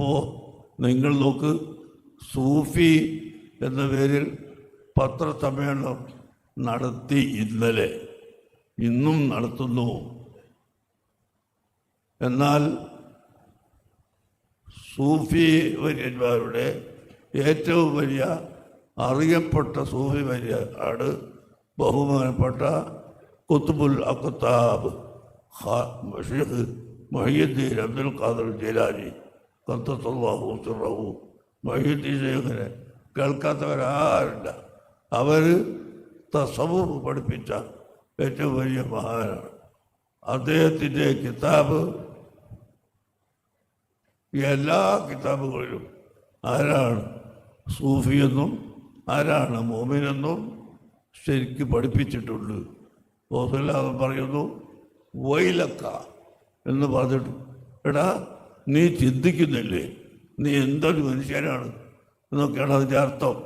ഇപ്പോൾ നിങ്ങൾ നോക്ക് സൂഫി എന്ന പേരിൽ പത്രസമ്മേളനം നടത്തി ഇന്നലെ. ഇന്നും നടത്തുന്നു. എന്നാൽ സൂഫി വര്യന്മാരുടെ ഏറ്റവും വലിയ അറിയപ്പെട്ട സൂഫി വര്യ ആണ് ബഹുമാനപ്പെട്ട കുത്തുബുൽ അക്കുത്താബ് ഷെയ്ഖ് മൊഹീദ്ദീൻ അബ്ദുൽ ഖാദർ ജിലാനി കത്തത്തല്ലാഹു സുറഹു മൊഹീദ്ദീൻ ഷെയ്ഖിനെ കേൾക്കാത്തവരാരുണ്ട്. അവർ തസവൂഫ് പഠിപ്പിച്ച ഏറ്റവും വലിയ മഹാനാണ്. അദ്ദേഹത്തിന്റെ കിതാബ് എല്ലാ കിതാബുകളിലും ആരാണ് സൂഫിയെന്നും ആരാണ് മോമിനെന്നും ശരിക്ക് പഠിപ്പിച്ചിട്ടുണ്ട്. ഓസല്ലാതെ പറയുന്നു വൈലക്ക എന്ന് പറഞ്ഞിട്ടു എടാ നീ ചിന്തിക്കുന്നില്ലേ? നീ എന്തൊരു മനുഷ്യനാണ്? എന്നൊക്കെയാണ് അതിന്റെ അർത്ഥം.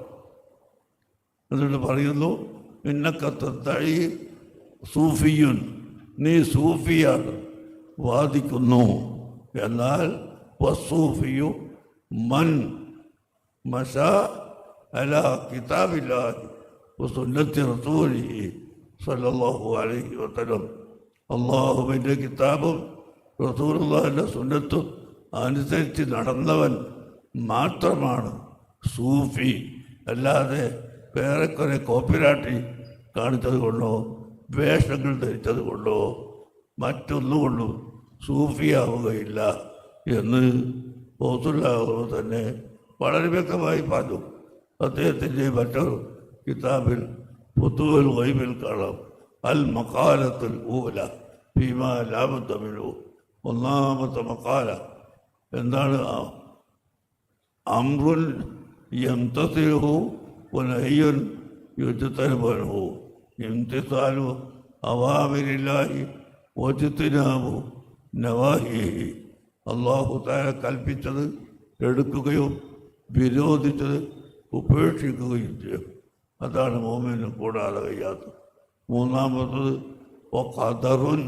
എന്നിട്ട് പറയുന്നു ഇന്നക്കത്തഴി സൂഫിയുൻ നീ സൂഫിയാണ് വാദിക്കുന്നു. എന്നാൽ വസൂഫിയു മൻ മഷ അല കിതാബില്ലാഹി സുന്നത്തി റസൂലിഹി സല്ലല്ലാഹു അലൈഹി വസല്ലം. അള്ളാഹുവിന്റെ കിതാബും റസൂലുള്ളാഹിന്റെ സുന്നത്തും അനുസരിച്ച് നടന്നവൻ മാത്രമാണ് സൂഫി. അല്ലാതെ വേറെ കുറെ കോപ്പിരാട്ടി കാണിച്ചത് കൊണ്ടോ വേഷങ്ങൾ ധരിച്ചത് കൊണ്ടോ മറ്റൊന്നുകൊണ്ടും സൂഫിയാവുകയില്ല എന്ന് ഓസുല്ലാഹു തന്നെ വളരെ വ്യക്തമായി പറഞ്ഞു. അദ്ദേഹത്തിന്റെ മറ്റൊരു കിതാബിൽ പുത്തുവൽ വൈബിൽ കാണാം. അൽ മക്കാലത്തിൽ ഊല ഭീമ ലാഭത്തമിഴു ഒന്നാമത്തെ മക്കാല എന്താണ്? അമ്രുൻ യംതസിഹു വനയ്യുൻ യുദ്ധത്തനുഭവനു എന്തിത്താലു അവാമിനില്ലായി വചിത്തിനാമു നവാഹി അള്ളാഹു താര കൽപ്പിച്ചത് എടുക്കുകയും വിരോധിച്ചത് ഉപേക്ഷിക്കുകയും ചെയ്യും. അതാണ് മോമിനും കൂടാതെ കഴിയാത്തത് മൂന്നാമത്തത് ഖദറുൻ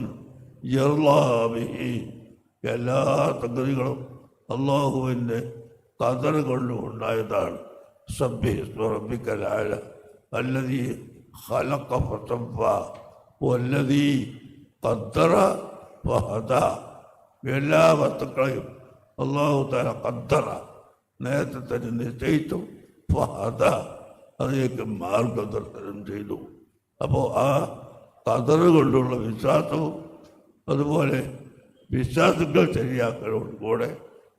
യർലാബിഹി എല്ലാ സംഗതികളും അള്ളാഹുവിന്റെ കതർ കൊണ്ടും ഉണ്ടായതാണ് സബ്ബിസ്മറബിക്കലായ അല്ലതീ ഹലക്ക ഫസബ്ബ വല്ലതീ കദ്ദറ ഫഹദ. എല്ലാ വസ്തുക്കളെയും അള്ളാഹു താല കദ്ദറ നേരത്തെ തന്നെ നിശ്ചയിച്ചു ഫഹദ. അതിലേക്ക് മാർഗദർശനം ചെയ്തു. അപ്പോൾ ആ കതർ കൊണ്ടുള്ള വിശ്വാസവും അതുപോലെ വിശ്വാസങ്ങൾ ശരിയാക്കലോടുകൂടെ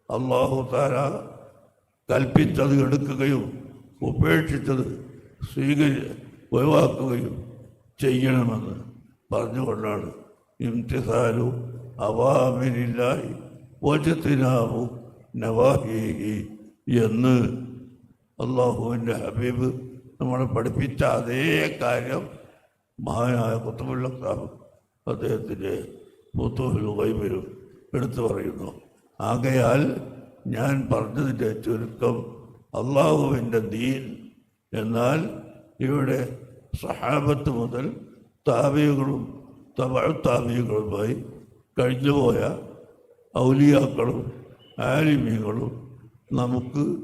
അള്ളാഹു താര കൽപ്പിച്ചത് എടുക്കുകയും ഉപേക്ഷിച്ചത് സ്വീകരി ഒഴിവാക്കുകയും ചെയ്യണമെന്ന് പറഞ്ഞുകൊണ്ടാണ് ഇംതിസാലു അവാമിനില്ലായി വചത്തിനാവു നവാഹി എന്ന് അള്ളാഹുവിന്റെ ഹബീബ് നമ്മളെ പഠിപ്പിച്ച അതേ കാര്യം മഹാനായ കുത്തമുള്ള സാബ് അദ്ദേഹത്തിന്റെ പുത്തുഹിൽ വൈബിലും എടുത്തു പറയുന്നു. ആകയാൽ ഞാൻ പറഞ്ഞതിന്റെ ചുരുക്കം അള്ളാഹുവിന്റെ ദീൻ എന്നാൽ ഇവിടെ സഹാബത്ത് മുതൽ താപികളും തമിഴ്ത്താപികളുമായി കഴിഞ്ഞുപോയ ഔലിയാക്കളും ആലിമികളും നമുക്ക്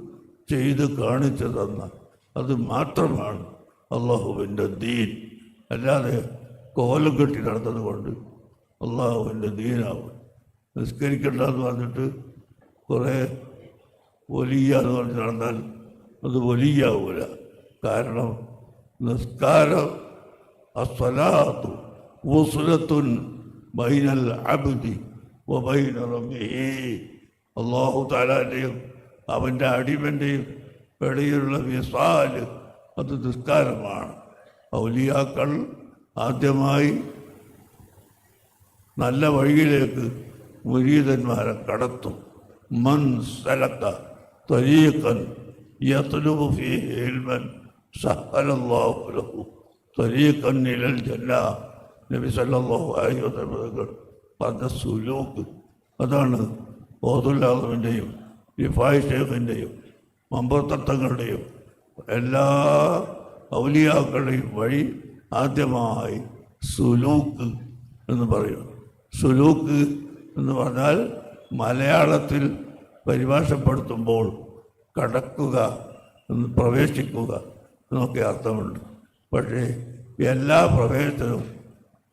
ചെയ്ത് കാണിച്ചു തന്ന അത് മാത്രമാണ് അള്ളാഹുവിന്റെ ദീൻ. അല്ലാതെ കോലം കെട്ടി നടന്നത് കൊണ്ട് അള്ളാഹുവിന്റെ ദീനാവും. നിസ്കരിക്കണ്ടെന്ന് പറഞ്ഞിട്ട് കുറേ വലിയ എന്ന് പറഞ്ഞ് നടന്നാൽ അത് വലിയാവൂല. കാരണം നിസ്കാരം അസ്വലാത്തു ഉസുലത്തുൻ ബൈനൽ അബ്ദി വബൈന റബ്ബിഹി. അള്ളാഹു താലാന്റെയും അവന്റെ അടിമന്റെയും ഇടയിലുള്ള വിസാൽ അത് നിസ്കാരമാണ്. ഔലിയാക്കൾ ആദ്യമായി നല്ല വഴിയിലേക്ക് മുരീതന്മാരെ കടത്തും. മൻ സലക്ക തരീഖൻ യത്ലുബു ഫീഹി ഇൽമൻ സഹലല്ലാഹു ലഹു. നബി സല്ലല്ലാഹു അലൈഹി വസല്ലം പറഞ്ഞ സുലൂക്ക്. അതാണ് ഓതുല്ലാഹുവിന്റെയും ഇഫായ് ഷേഖിന്റെയും മമ്പർത്തങ്ങളുടെയും എല്ലാ ഔലിയാക്കളുടെയും വഴി ആദ്യമായി സുലൂക്ക് എന്ന് പറയുന്നു. സുലൂക്ക് എന്ന് പറഞ്ഞാൽ മലയാളത്തിൽ പരിഭാഷപ്പെടുത്തുമ്പോൾ കടക്കുക പ്രവേശിക്കുക എന്നൊക്കെ അർത്ഥമുണ്ട്. പക്ഷേ എല്ലാ പ്രവേശനവും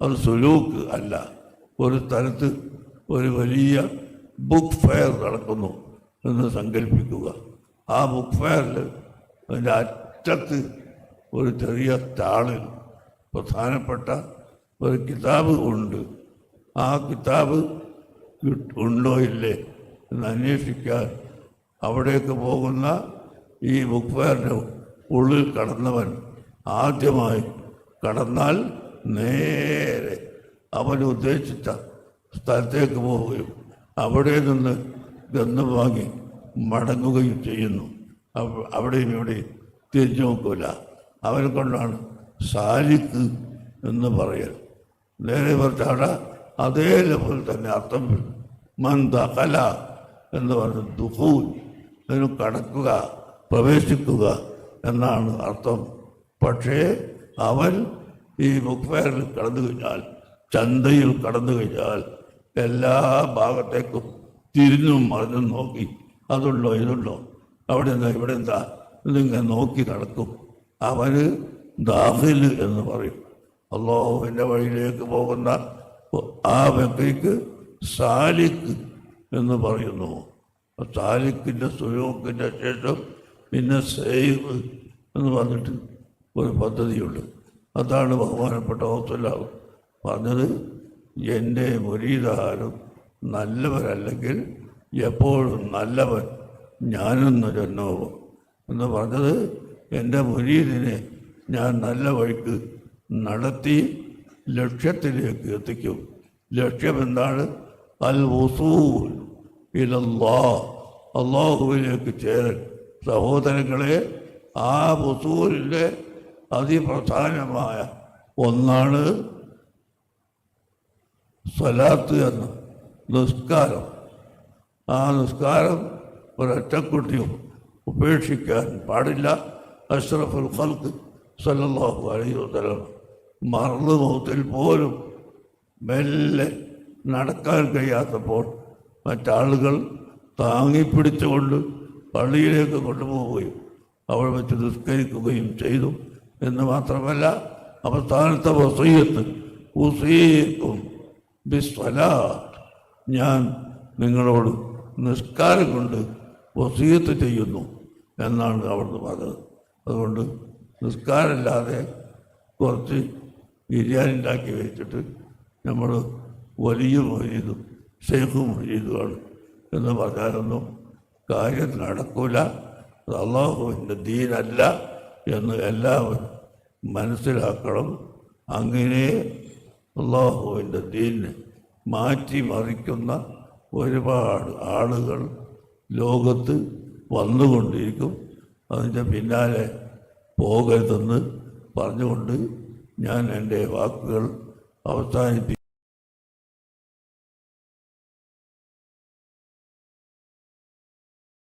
അത് സുലൂക്ക് അല്ല. ഒരു സ്ഥലത്ത് ഒരു വലിയ ബുക്ക് ഫെയർ നടക്കുന്നു എന്ന് സങ്കല്പിക്കുക. ആ ബുക്ക് ഫെയറിൽ അതിന്റെ അറ്റത്ത് ഒരു ചെറിയ താളിൽ പ്രധാനപ്പെട്ട ഒരു കിതാബ് ഉണ്ട്. ആ കിതാബ് ഉണ്ടോ ഇല്ലേ എന്ന് അന്വേഷിക്കാൻ അവിടേക്ക് പോകുന്ന ഈ ബുക്ക് ഫെയറിന്റെ ഉള്ളിൽ കടന്നവൻ ആദ്യമായി കടന്നാൽ നേരെ അവൻ ഉദ്ദേശിച്ച സ്ഥലത്തേക്ക് പോവുകയും അവിടെ നിന്ന് ഗന്ധം വാങ്ങി മടങ്ങുകയും ചെയ്യുന്നു. അവ- അവിടെയും ഇവിടെയും തിരിഞ്ഞു നോക്കില്ല അവനെ കൊണ്ടാണ് സാലിക്ക് എന്ന് പറയൽ. നേരെ പറഞ്ഞാട അതേ തന്നെ അർത്ഥം വരും. മന്ദ കല എന്ന് പറഞ്ഞ ദുഹൂൻ അതിന് കടക്കുക പ്രവേശിക്കുക എന്നാണ് അർത്ഥം. പക്ഷേ അവൻ ഈ ബുക്ക് കടന്നു കഴിഞ്ഞാൽ ചന്തയിൽ കടന്നു കഴിഞ്ഞാൽ എല്ലാ ഭാഗത്തേക്കും തിരിഞ്ഞും മറിഞ്ഞും നോക്കി അതുണ്ടോ ഇതുണ്ടോ? അവിടെ എന്താ ഇവിടെ എന്താ എന്നിങ്ങനെ നോക്കി നടക്കും. അവന് ദാഹിൽ എന്ന് പറയും. അള്ളാഹുവിന്റെ വഴിയിലേക്ക് പോകുന്ന ആ വ്യക്തിക്ക് സാലിക്ക് എന്ന് പറയുന്നു. സാലിക്കിന്റെ സുലൂക്കിന്റെ ശേഷം പിന്നെ സേവ് എന്ന് പറഞ്ഞിട്ട് ഒരു പദ്ധതിയുണ്ട്. അതാണ് ബഹുമാനപ്പെട്ട ഹോസ്പിറ്റലാവ് പറഞ്ഞത്. എന്റെ മുരീദാരും നല്ലവരല്ലെങ്കിൽ എപ്പോഴും നല്ലവൻ ഞാനെന്ന് ജന്മവും എന്ന് പറഞ്ഞത്. എന്റെ മുരീദിനെ ഞാൻ നല്ല വഴിക്ക് നടത്തി ലക്ഷ്യത്തിലേക്ക് എത്തിക്കും. ലക്ഷ്യം എന്താണ് അൽ വസൂൽ ഇലല്ലാ അള്ളാഹുവിലേക്ക് ചേരൽ. സഹോദരങ്ങളെ ആ വസൂലിന്റെ അതിപ്രധാനമായ ഒന്നാണ് സ്വലാത്ത് എന്ന നിസ്കാരം. ആ നിസ്കാരം ഒരൊറ്റക്കുട്ടിയും ഉപേക്ഷിക്കാൻ പാടില്ല. അഷ്റഫുൽ ഖൽക്ക് സല്ലാഹു അലൈഹി വസല്ലം. മറന്നു മുഖത്തിൽ പോലും മെല്ലെ നടക്കാൻ കഴിയാത്തപ്പോൾ മറ്റാളുകൾ താങ്ങിപ്പിടിച്ചുകൊണ്ട് പള്ളിയിലേക്ക് കൊണ്ടുപോവുകയും അവിടെ വെച്ച് നിസ്കരിക്കുകയും ചെയ്തു. എന്ന് മാത്രമല്ല അവസാനത്തെ വസീയത്ത് ഉസീക്കും ബിസ്വലാ ഞാൻ നിങ്ങളോട് നിസ്കാരം കൊണ്ട് വസീയത്ത് ചെയ്യുന്നു എന്നാണ് അവിടുന്ന് പറഞ്ഞത്. അതുകൊണ്ട് നിസ്കാരമില്ലാതെ കുറച്ച് ബിരിയാണി ഉണ്ടാക്കി വെച്ചിട്ട് നമ്മൾ വലിയ മൊയ്തും ഷെയ്ഖ് മൊയ്തുമാണ് എന്ന് പറഞ്ഞാലൊന്നും കാര്യം നടക്കൂല. അള്ളാഹുവിന്റെ ദീനല്ല എന്ന് എല്ലാവരും മനസ്സിലാക്കണം. അങ്ങനെ അള്ളാഹുവിന്റെ ദീനിനെ മാറ്റിമറിക്കുന്ന ഒരുപാട് ആളുകൾ ലോകത്ത് വന്നുകൊണ്ടിരിക്കും. അതിന്റെ പിന്നാലെ പോകരുതെന്ന് പറഞ്ഞുകൊണ്ട് ഞാൻ എന്റെ വാക്കുകൾ അവസാനിപ്പിക്കും